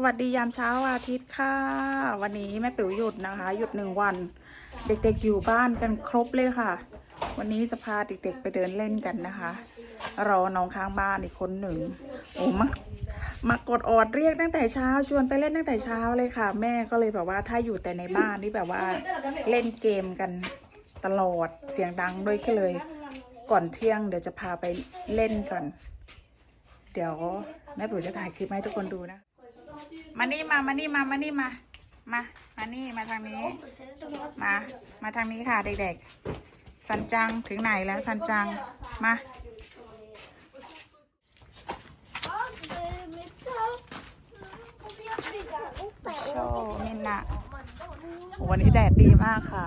สวัสดียามเช้าอาทิตย์ค่ะ วันนี้แม่ปิ๋วหยุดนะคะ หยุดหนึ่งวัน เด็กๆอยู่บ้านกันครบเลยค่ะ วันนี้จะพาเด็กๆไปเดินเล่นกันนะคะรอน้องข้างบ้านอีกคนหนึ่งโอ้มามากดออดเรียกตั้งแต่เช้าชวนไปเล่นตั้งแต่เช้าเลยค่ะ แม่ก็เลยแบบว่าถ้าอยู่แต่ในบ้านนี่แบบว่าเล่นเกมกันตลอดเสียงดังด้วยก็เลย ก่อนเที่ยงเดี๋ยวจะพาไปเล่นกันเดี๋ยวแม่ปุ๋ยจะถ่ายคลิปให้ทุกคนดูนะ มานี่มา มานี่มา มานี่มา มา มานี่มาทางนี้ มา มาทางนี้ค่ะเด็กๆ สันจังถึงไหนแล้วสันจัง มา โชว์มินนะวันนี้แดดดีมากค่ะ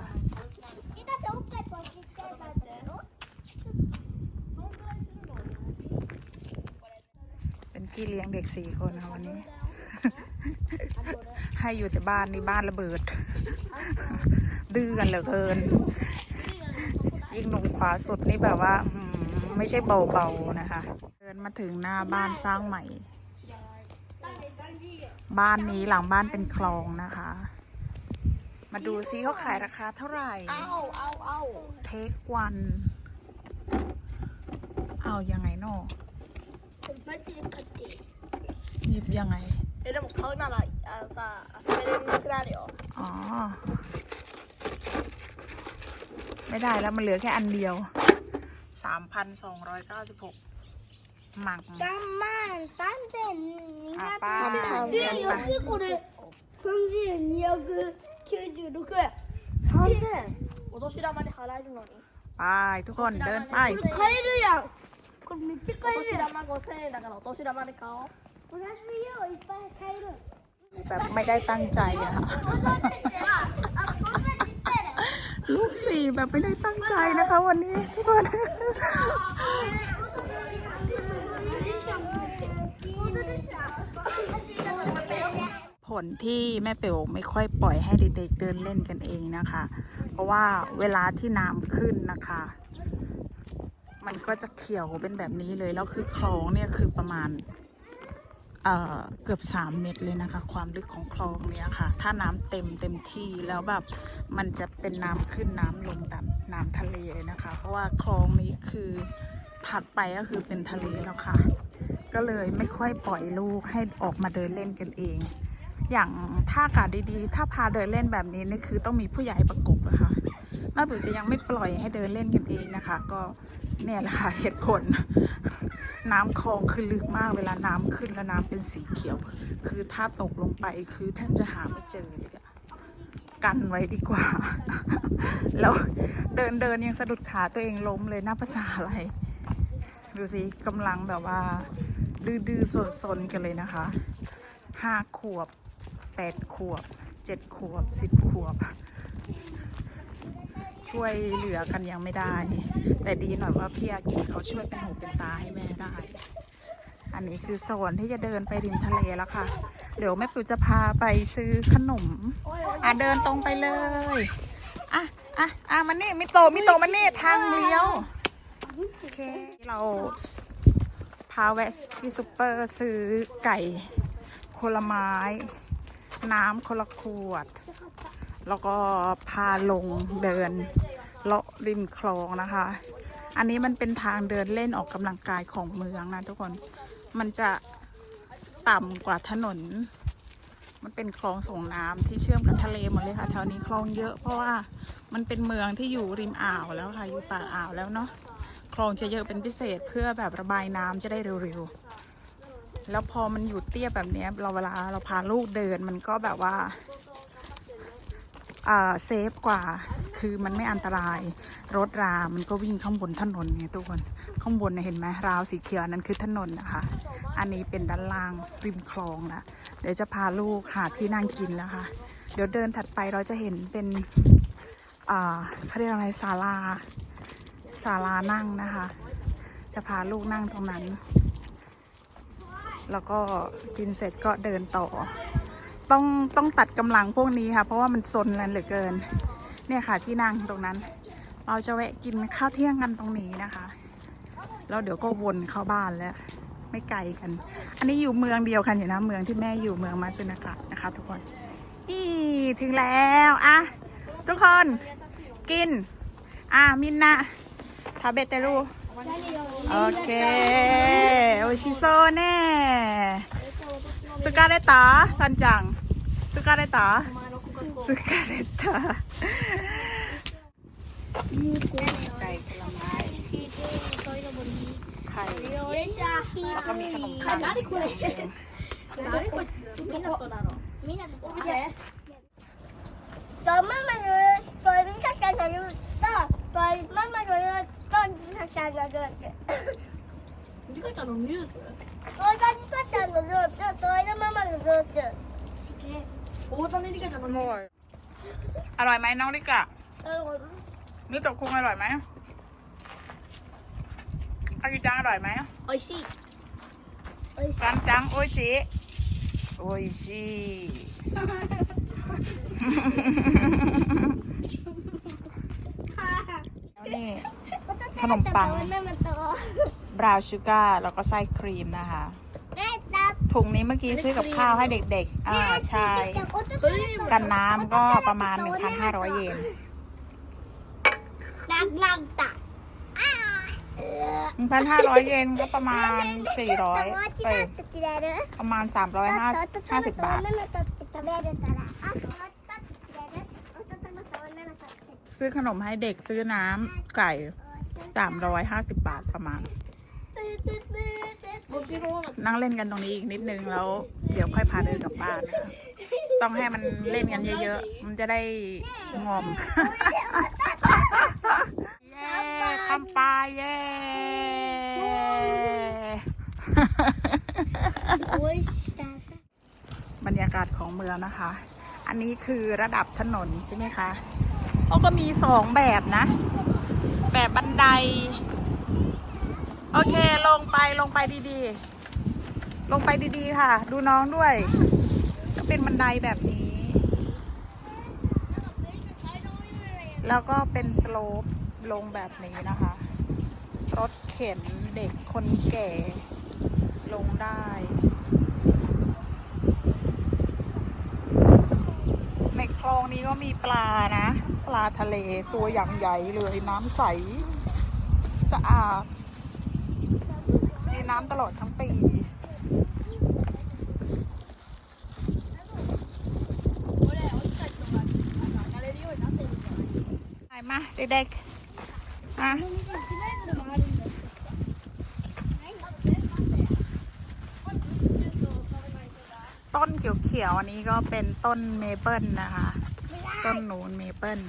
เป็นพี่เลี้ยงเด็กสี่คนค่ะวันนี้ ให้อยู่แต่บ้านนี่บ้านระเบิด ดื้อกันเหลือเกิน ยิ่งหนุ่มขวาสุดนี่แบบว่าไม่ใช่เบาๆนะคะ เดินมาถึงหน้าบ้านสร้างใหม่ บ้านนี้หลังบ้านเป็นคลองนะคะ มาดูซิเขาขายราคาเท่าไหร่ เอาเอาเอาเทควัน เอายังไงเนอหยิบยังไง 왜냐면 가을 나라 아사 왜냐면 그날이 요. อ๋อ ไม่ได้แล้วมันเหลือแค่อันเดียวสามพันสองร้อยเก้าสิบหกหมัก 까만 딴데는 아, 빠. 그 빠. 여기고를 성진 여기 켜주로 그 선생 오도시라 말이 하라는 거 니. ไปทุกคนเดินไป 가이르야 그럼 밑에 가이르 오도시라 말고 세에다가 오도시라 말이 가 오. แบบไม่ได้ตั้งใจอะค่ะ ลูกสี่แบบไม่ได้ตั้งใจนะคะ วันนี้ทุกคนผลที่แม่เป๋วไม่ค่อยปล่อยให้เด็กๆเดินเล่นกันเองนะคะ เพราะว่าเวลาที่น้ำขึ้นนะคะ มันก็จะเขียวเป็นแบบนี้เลย แล้วคือคลองเนี่ยคือประมาณ เกือบ 3 เมตรเลยนะคะ ความลึกของคลองเนี้ยค่ะ ถ้าน้ำเต็มเต็มที่แล้วแบบมันจะเป็นน้ำขึ้นน้ำลงตามน้ำทะเลเลยนะคะ เพราะว่าคลองนี้คือถัดไปก็คือเป็นทะเลแล้วค่ะ ก็เลยไม่ค่อยปล่อยลูกให้ออกมาเดินเล่นกันเอง อย่างถ้าอากาศดีๆ ถ้าพาเดินเล่นแบบนี้นี่คือต้องมีผู้ใหญ่ประกบอะคะแม่ปุ๋ยจะยังไม่ปล่อยให้เดินเล่นกันเองนะคะ ก็ เนี่ยแหละค่ะเหตุผล น้ำคลองคือลึกมากเวลาน้ำขึ้นแล้วน้ำเป็นสีเขียว คือถ้าตกลงไปคือแทบจะหาไม่เจอเลยอะกันไว้ดีกว่า แล้วเดินเดินยังสะดุดขาตัวเองล้มเลยน่าภาษาอะไร ดูสิกำลังแบบว่า ดื้อๆสนๆกันเลยนะคะห้าขวบแปดขวบเจ็ดขวบสิบขวบ ช่วยเหลือกันยังไม่ได้ แต่ดีหน่อยว่าพี่อากีเขาช่วยเป็นหูเป็นตาให้แม่ได้ อันนี้คือโซนที่จะเดินไปริมทะเลแล้วค่ะ เดี๋ยวแม่ปิวจะพาไปซื้อขนม อะเดินตรงไปเลย อะอะอะมันนี่มิโตมิโตมันนี่ทางเลี้ยว โอเค เราพาแวะที่ซูเปอร์ซื้อไก่คนละไม้ น้ำคนละขวด แล้วก็พาลงเดินเลาะริมคลองนะคะ อันนี้มันเป็นทางเดินเล่นออกกำลังกายของเมืองนะทุกคน มันจะต่ำกว่าถนน มันเป็นคลองส่งน้ำที่เชื่อมกับทะเลหมดเลยค่ะแถวนี้คลองเยอะเพราะว่ามันเป็นเมืองที่อยู่ริมอ่าวแล้วค่ะ อยู่ปากอ่าวแล้วเนาะ คลองจะเยอะเป็นพิเศษเพื่อแบบระบายน้ำจะได้เร็วๆ แล้วพอมันอยู่เตี้ยแบบนี้เราเวลาเราพาลูกเดินมันก็แบบว่า เซฟกว่า คือมันไม่อันตราย รถรา มันก็วิ่งข้างบนถนนไงทุกคน ข้างบนเห็นไหมราวสีเขียวนั้นคือถนนนะคะ อันนี้เป็นด้านล่างริมคลองนะเดี๋ยวจะพาลูกหาที่นั่งกินแล้วค่ะ เดี๋ยวเดินถัดไปเราจะเห็นเป็นอ่าเขาเรียกอะไรศาลาศาลานั่งนะคะ จะพาลูกนั่งตรงนั้น แล้วก็กินเสร็จก็เดินต่อ ต้องต้องตัดกำลังพวกนี้ค่ะ เพราะว่ามันซนแรงเหลือเกิน เนี่ยค่ะที่นั่งตรงนั้น เราจะแวะกินข้าวเที่ยงกันตรงนี้นะคะ แล้วเดี๋ยวก็วนเข้าบ้านแล้ว ไม่ไกลกัน อันนี้อยู่เมืองเดียวกันอยู่นะ เมืองที่แม่อยู่เมืองมาซึนากะนะคะ ทุกคนนี่ถึงแล้วอะทุกคนกิน อะมินนะทาเบเตรูโอเคโอชิโซเน่สกาเลตาซันจัง สกาเลตาสกาเลตาไก่กะละไม้ไข่ แล้วก็มีขนมปัง 何これ何こいつみんなとだろみんなと見てママのこれ見させたのとこれママのと見させたのとリカちゃんのニュースこれがリカちゃんのル โอ้ตอนนี้ลิกาจะมันอร่อย อร่อยไหมน้องลิกะอร่อยมากมิตกคุงอร่อยไหมอากิจังอร่อยไหมโอ้ยชีโอชิร้านจังโอ้ยจิโอ้ยชินี่ขนมปัง บราวน์ชูการ์แล้วก็ไส้ครีมนะคะ ถุงนี้เมื่อกี้ซื้อกับข้าวให้เด็กๆ อ่าใช่ กันน้ำก็ประมาณ 1,500 เยนลักลักตะ1,500เยนก็ประมาณ400เอ้ยประมาณ350บาท ซื้อขนมให้เด็กซื้อน้ำไก่350บาทประมาณ นั่งเล่นกันตรงนี้อีกนิดนึงแล้ว เดี๋ยวค่อยพาเดินกลับบ้านนะคะต้องให้มันเล่นกันเยอะๆ มันจะได้งอม เย้คำปลาเย้บรรยากาศของเมืองนะคะ อันนี้คือระดับถนนใช่ไหมคะเขาก็มีสองแบบนะ แบบบันได โอเคลงไปลงไปดีๆ ลงไปดีๆค่ะ ดูน้องด้วย ก็เป็นบันไดแบบนี้ แล้วก็เป็นสโลปลงแบบนี้นะคะ รถเข็นเด็กคนแก่ ลงได้ ในคลองนี้ก็มีปลานะ ปลาทะเลตัวอย่างใหญ่เลยน้ำใส สะอาด มีน้ำตลอดทั้งปีไปมาเด็กๆมาต้นเขียวๆอันนี้ก็เป็นต้นเมเปิลนะคะ ต้นหนูนเมเปิล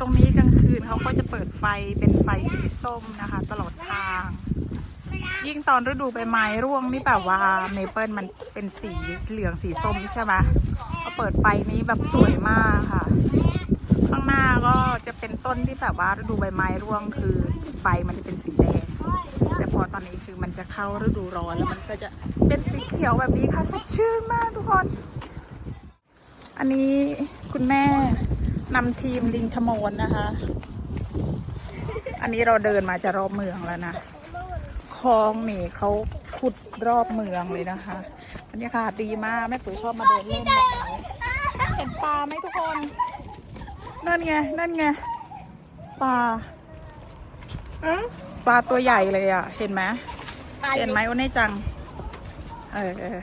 ตรงนี้กลางคืนเขาก็จะเปิดไฟเป็นไฟสีส้มนะคะ ตลอดทาง ยิ่งตอนฤดูใบไม้ร่วงนี่แบบว่าเมเปิลมันเป็นสีเหลืองสีส้มใช่ไหมพอเปิดไฟนี้แบบสวยมากค่ะ ข้างหน้าก็จะเป็นต้นที่แบบว่าฤดูใบไม้ร่วงคือใบมันจะเป็นสีแดง แต่พอตอนนี้คือมันจะเข้าฤดูร้อนแล้วมันก็จะเป็นสีเขียวแบบนี้ค่ะสดชื่นมากทุกคน อันนี้คุณแม่นำทีมลิงทมนนะคะ อันนี้เราเดินมาจะรอบเมืองแล้วนะ คลองนี่เขาขุดรอบเมืองเลยนะคะบรรยากาศดีมากแม่ปุ๋ยชอบมาเดินเล่นแบบนี้เห็นปลาไหมทุกคนนั่นไงนั่นไงปลาปลาตัวใหญ่เลยอะ เห็นไหมเห็นไหมโอเน่จัง เออเออ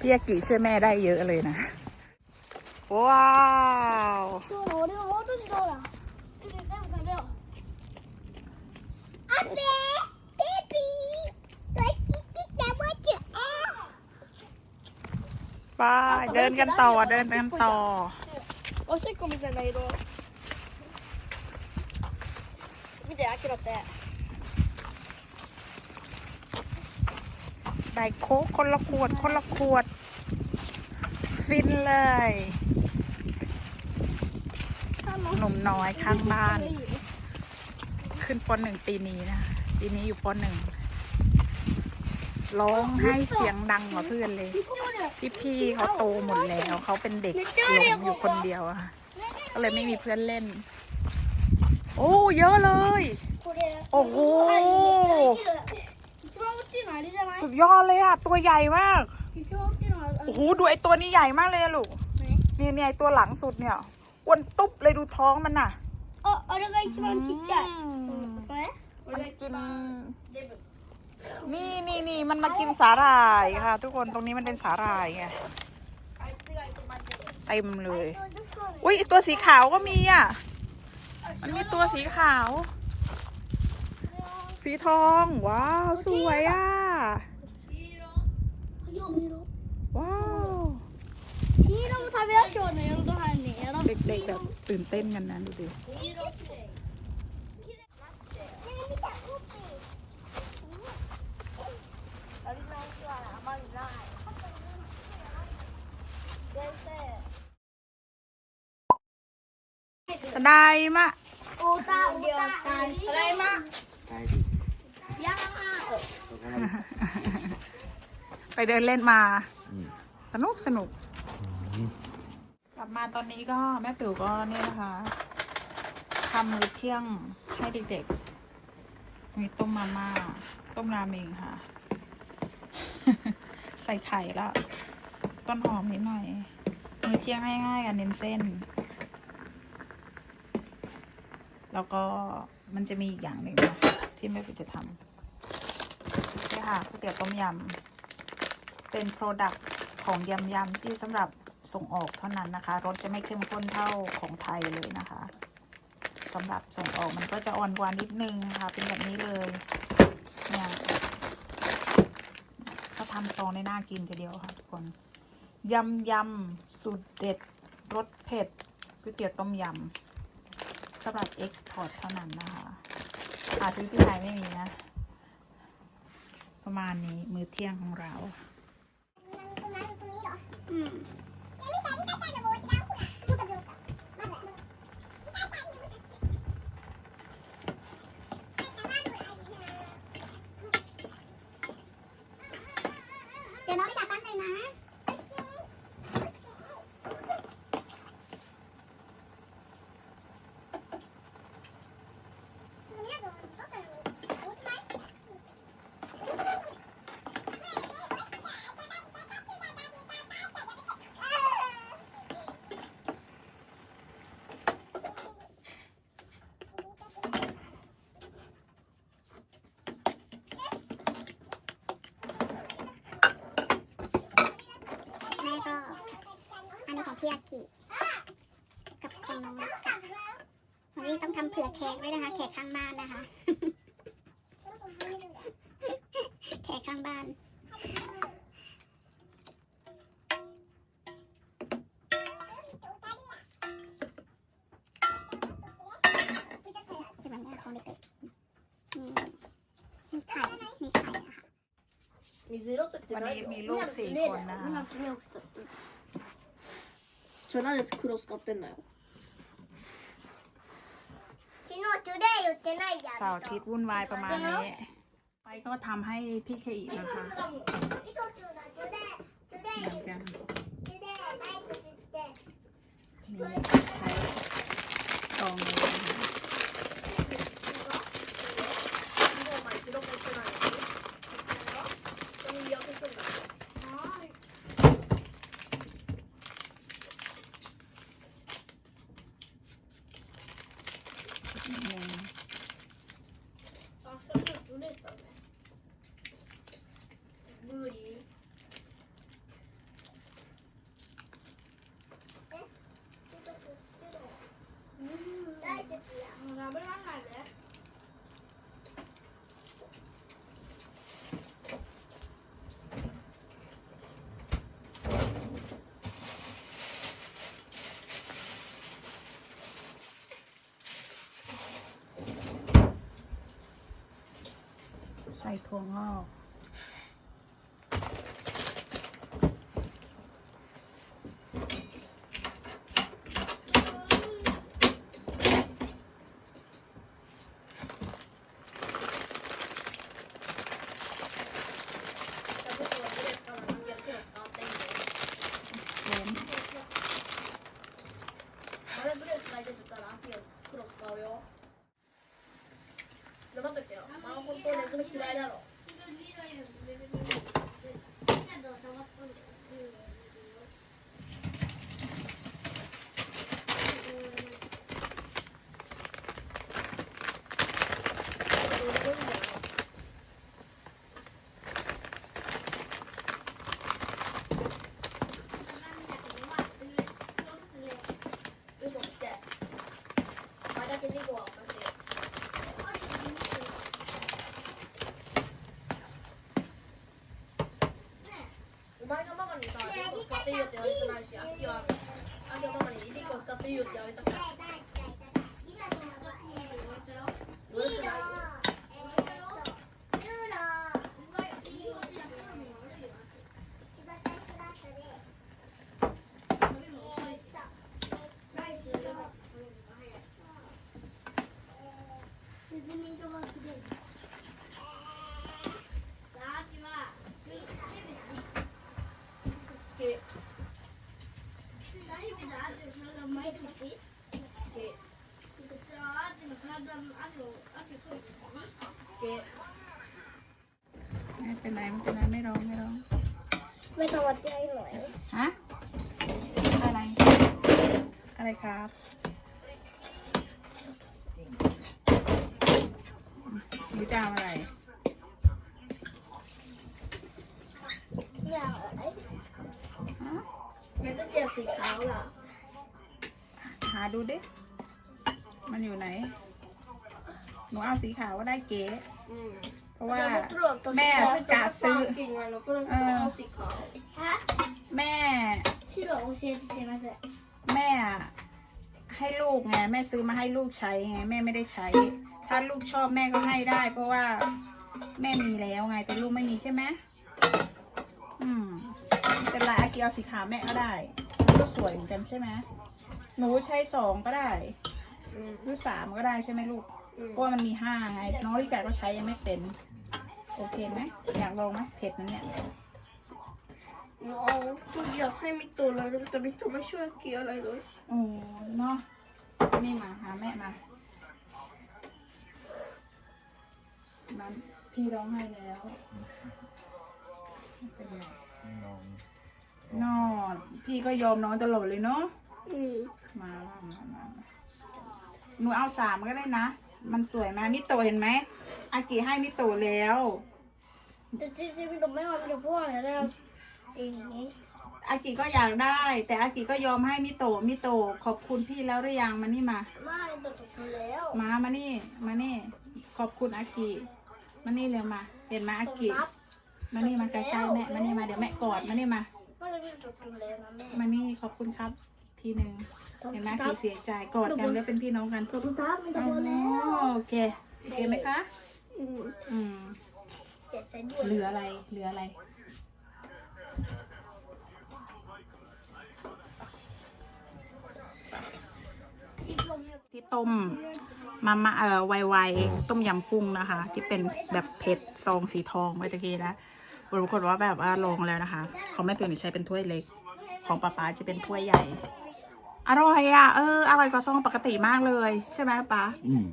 พี่อากิช่วยแม่ได้เยอะเลยนะ ว้าว ไปเดินกันต่อ เดินกันต่อ おしっこみたいな色見てアキラって ได้โค้กคนละขวด คนละขวด ฟินเลย หนุ่มน้อยข้างบ้าน ขึ้นปหนึ่งปีนี้นะปีนี้อยู่ปหนึ่งร้องให้เสียงดังกว่าเพื่อนเลยพี่พี่เขาโตหมดแล้วเขาเป็นเด็กหลงอยู่คนเดียวอะก็เลยไม่มีเพื่อนเล่น โอ้เยอะเลย โอ้โหสุดยอดเลยอะตัวใหญ่มากโอ้โหดูไอตัวนี้ใหญ่มากเลยลูกนี่เนี่ยตัวหลังสุดเนี่ยอ้วนตุ๊บเลยดูท้องมันอะ 얼어가 있지만 진 짜. มันกิน นี่นี่นี่มันมากินสาหร่ายค่ะ ทุกคนตรงนี้มันเป็นสาหร่ายไงเต็มเลย อุ้ยตัวสีขาวก็มีอะ มันมีตัวสีขาว สีทอง ว้าว สวยอะ ว้าวที่เราทำไปแล้ว이름 다 외웠 죠, 나 영 도. เด็กๆแบบตื่นเต้นกันนะดูดิ やり直しはあまりない先生 ตะไดมะ おたおた。ただいま。やま ไปเดินเล่นมา สนุกสนุก กลับมาตอนนี้ก็แม่ปิ๋วก็เนี่ยนะคะทำมื้อเที่ยงให้เด็กๆ มีต้มมาม่า ต้มราเมงค่ะ ใส่ไข่แล้ว ต้นหอมนิดหน่อย มื้อเที่ยงง่ายๆกันเน้นเส้น แล้วก็มันจะมีอีกอย่างหนึ่งนะที่แม่ปิ๋วจะทำนี่ค่ะก๋วยเตี๋ยวต้มยำ เป็นโปรดักต์ของยำยำที่สำหรับ ส่งออกเท่านั้นนะคะ รสจะไม่เข้มข้นเท่าของไทยเลยนะคะสำหรับส่งออกมันก็จะอ่อนกว่านนิดนึงนะคะเป็นแบบนี้เลยเนี่ยเขาทำซองในน่ากินทีเดียวค่ะทุกคนยำยำสูตรเด็ดรสเผ็ดก๋วยเตี๋ยวต้มยำสำหรับเอ็กซ์พอร์ตเท่านั้นนะคะหาซื้อที่ไทยไม่มีนะ ประมาณนี้มื้อเที่ยงของเราうん。เดี๋ยวน้องไปจับปั้นเลยนะ แม่ก็ ยากิกับขนมวันนี้ต้องทำเผื่อแขกไว้นะคะ แขกข้างบ้านนะคะ แขกข้างบ้านมีไข่มีไข่อะค่ะวันนี้มีลูกสี่คนนะคะ 전화해서 크로스 갔댔나 요? ชิโน่จูเด้อยู่เจนไนยาเสาร์อาทิตย์วุ่นวายประมาณนี้ ไปก็ทำให้พี่เคอีนะคะเดี๋ยวกันใช้ซอง ใส่ถั่ って言った色がい。 ไม่ต้องวัดได้หน่อยฮะอะไร อะไรครับหนูจะเอาอะไร อยากอะไรฮะมันต้องเก็บสีขาวล่ะหาดูดิ มันอยู่ไหน หนูเอาสีขาวก็ได้เก๋ อืม เพราะว่า แม่กะซื้อ กิ่งมาแล้วก็เลยเอาสีขาวฮะแม่ ที่เหลือโอเชียนเจมาเลแม่ให้ลูกไงแม่ซื้อมาให้ลูกใช้ไงแม่ไม่ได้ใช้ ถ้าลูกชอบแม่ก็ให้ได้ เพราะว่าแม่มีแล้วไง แต่ลูกไม่มีใช่ไหมอืมไม่เป็นไรอากิเอาสีขาวแม่ก็ได้ก็สวยเหมือนกันใช่ไหมหนูใช้สองก็ได้ หรือสามก็ได้ใช่ไหมลูก อืมเพราะว่ามันมีห้าไงน้องลิกาก็ใช้ยังไม่เป็น โอเคไหมอยากลองไหมเผ็ดนะเนี่ยหนูเอาอยากให้มิตัวเลยแต่มิตัวไม่ช่วยเกี่ยวอะไรเลยโอ้เนาะนี่มาหาแม่มานั้นพี่ร้องไห้แล้วไม่เป็นไรน้องนอนพี่ก็ยอมน้องตลอดเลยเนาะอืมมามามามามาหนูเอาสามก็ได้นะ มันสวยไหมมิโตะเห็นไหมอากิให้มิโตะแล้ว แต่จริงๆพี่ตกไม่มาพี่ตกพ่อเนี่ยได้อย่างนี้อากิก็อยากได้ แต่อากิก็ยอมให้มิโตะมิโตะขอบคุณพี่แล้วหรือยังมานี่มา ไม่ตกตกแล้วมามานี่ มานี่ ขอบคุณอากิมานี่เร็วมา เห็นไหมอากินับมานี่มาใกล้ๆแม่มานี่มาเดี๋ยวแม่กอดมานี่มา ไม่ได้พี่ตกแล้วนะแม่ มานี่ขอบคุณครับ ทีหนึ่งเห็นไหมพี่เสียใจกอดกันแล้วเป็นพี่น้องกันขอบคุณครับไม่ตอ๋กแล้วอโอเคโอเคไหมคะอืมอืมเก็บใส่ด้วยเหลืออะไรเหลืออะไรที่ต้มมามาเอ่อไวๆต้มยำกุ้งนะคะ ที่เป็นแบบเผ็ดซองสีทองเมื่อตะกี้นะปรากฏว่าแบบว่าลองแล้วนะคะของแม่เปียนใช้เป็นถ้วยเล็ก ของป้าป๊าจะเป็นถ้วยใหญ่ อร่อยอะเอออร่อยกว่าซองปกติมากเลยใช่ไหมป๊าอืม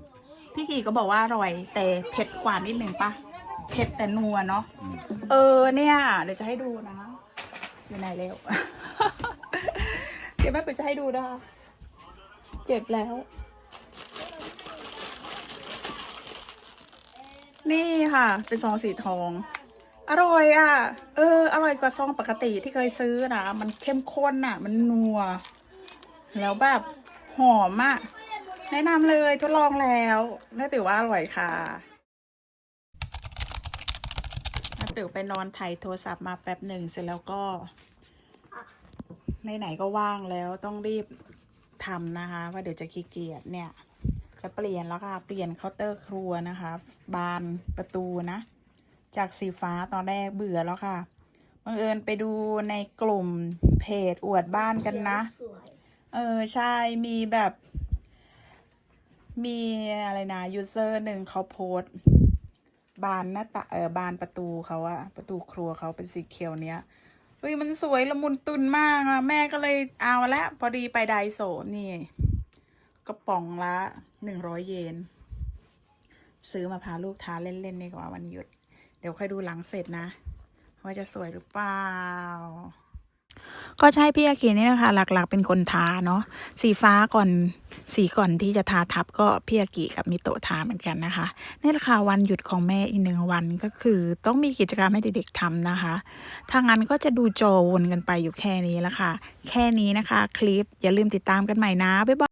พี่กีก็บอกว่าอร่อย แต่เผ็ดกว่านิดนึงปะเผ็ดแต่นัวเนาะอืมเออเนี่ย เดี๋ยวจะให้ดูนะอยู่ไหนแล้ว เดี๋ยวแม่เปิดจะให้ดูนะคะเก็บแล้ว นี่ค่ะ เป็นซองสีทอง อร่อยอะ เออ อร่อยกว่าซองปกติที่เคยซื้อนะ มันเข้มข้นอะ มันนัว แล้วแบบหอมอะแนะนำเลยทดลองแล้วแม่ติ๋วว่าอร่อยค่ะแม่ติ๋วไปนอนถ่ายโทรศัพท์มาแป๊บหนึ่งเสร็จแล้วก็ไหนๆก็ว่างแล้วต้องรีบทำนะคะ ว่าเดี๋ยวจะขี้เกียจเนี่ย จะเปลี่ยนแล้วค่ะ เปลี่ยนเคาน์เตอร์ครัวนะคะ บานประตูนะ จากสีฟ้าตอนแรกเบื่อแล้วค่ะบังเอิญไปดูในกลุ่มเพจอวดบ้านกันนะ ส เออ ใช่ มีแบบ มีอะไรนะยูเซอร์หนึ่งเขาโพสต์ บานหน้าตาเออบานประตูเขาอะประตูครัวเขาเป็นสีเขียวเนี้ยเฮ้ยมันสวยละมุนตุนมากอะแม่ก็เลยเอาละพอดีไปไดโซนี่กระป๋องละหนึ่งร้อยเยน ซื้อมาพาลูกทานเล่นๆดีกว่าวันหยุด เดี๋ยวค่อยดูหลังเสร็จนะ ว่าจะสวยหรือเปล่า ก็ใช่พี่อากินี่นะคะ หลักๆ เป็นคนทาเนาะสีฟ้าก่อนสีก่อนที่จะทาทับก็พี่อากิกับมิโตะทาเหมือนกันนะคะนี่แหละค่ะวันหยุดของแม่อีกหนึ่งวันก็คือ ต้องมีกิจกรรมให้เด็กๆทำนะคะถ้างั้นก็จะดูจอวนกันไปอยู่แค่นี้ละค่ะ แค่นี้นะคะ คลิปอย่าลืมติดตามกันใหม่นะบ๊ายบาย